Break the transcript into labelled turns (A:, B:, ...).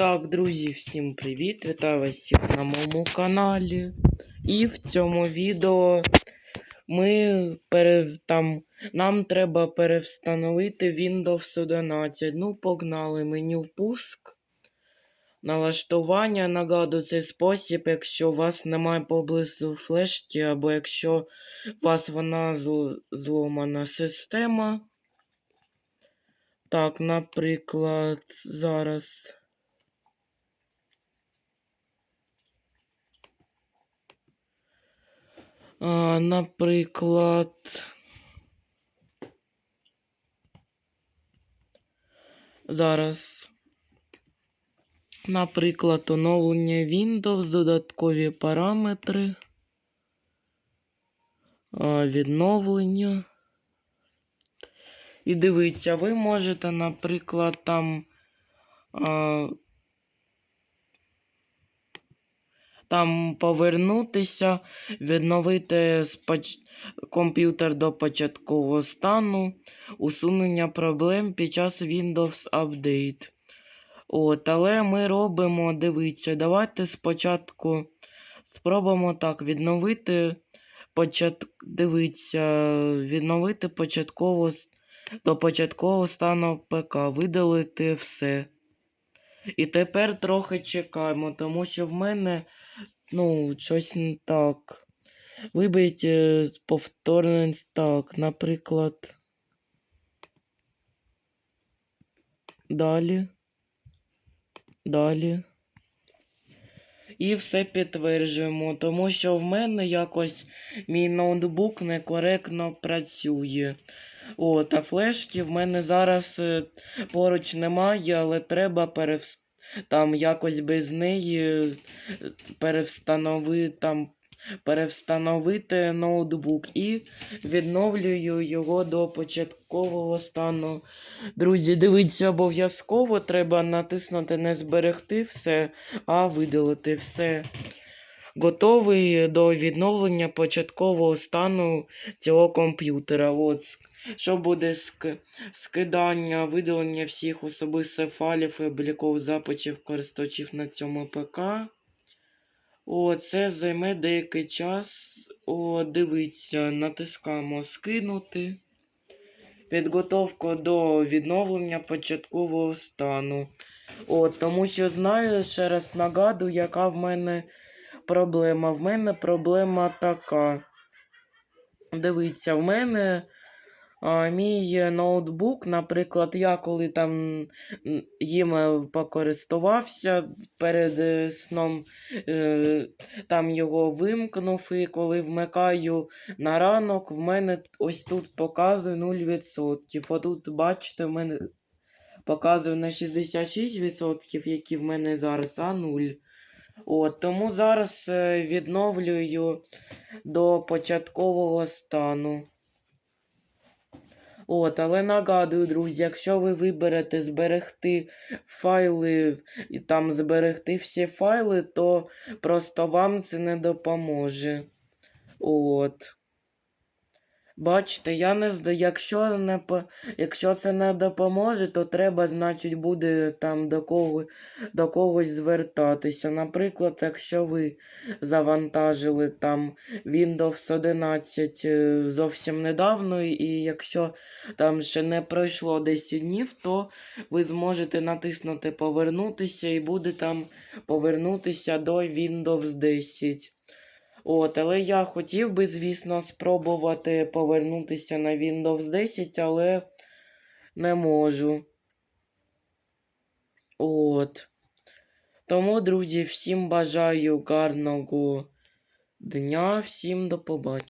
A: Так, друзі, всім привіт! Вітаю вас всіх на моєму каналі. І в цьому відео ми пере... там, нам треба перевстановити Windows 11. Ну, погнали меню пуск. Налаштування. Нагадую, цей спосіб, якщо у вас немає поблизу флешки, або якщо у вас вона зл... зломана система. Так, наприклад, зараз. Наприклад. Зараз. Наприклад, оновлення Windows, додаткові параметри. Відновлення. І дивіться, ви можете, наприклад, там. А, там повернутися, відновити комп'ютер до початкового стану, усунення проблем під час Windows Update. От, але ми робимо, дивіться, давайте спочатку спробуємо так відновити почат... дивіться, відновити початково до початкового стану ПК, видалити все. І тепер трохи чекаємо, тому що в мене ну, щось не так. Вибить е, повторний так, наприклад. Далі. Далі. І все підтверджуємо, тому що в мене якось мій ноутбук некоректно працює. О, та флешки в мене зараз е, поруч немає, але треба перевс... там якось без неї е, перевстановити там. Перевстановити ноутбук і відновлюю його до початкового стану. Друзі, дивіться, обов'язково треба натиснути не зберегти все, а видалити все. Готовий до відновлення початкового стану цього комп'ютера. От, що буде ск- скидання, видалення всіх особистих файлів і облікових запитів користувачів на цьому ПК. О, це займе деякий час. О, дивіться, натискаємо скинути. Підготовка до відновлення початкового стану. От, тому що знаю, ще раз нагадую, яка в мене проблема. В мене проблема така. Дивіться, в мене мій ноутбук, наприклад, я коли там їм е, покористувався перед е, сном, е, там його вимкнув, і коли вмикаю на ранок, в мене ось тут показує 0%. Отут, бачите, в мене показує на 66%, які в мене зараз, а 0. От, тому зараз е, відновлюю до початкового стану. От, але нагадую, друзі, якщо ви виберете зберегти файли і там зберегти всі файли, то просто вам це не допоможе. От. Бачите, я не зда... якщо не якщо це не допоможе, то треба, значить, буде там до кого... до когось звертатися. Наприклад, якщо ви завантажили там Windows 11 е, зовсім недавно, і якщо там ще не пройшло 10 днів, то ви зможете натиснути повернутися і буде там повернутися до Windows 10. От, але я хотів би, звісно, спробувати повернутися на Windows 10, але не можу. От. Тому, друзі, всім бажаю гарного дня, всім до побачення.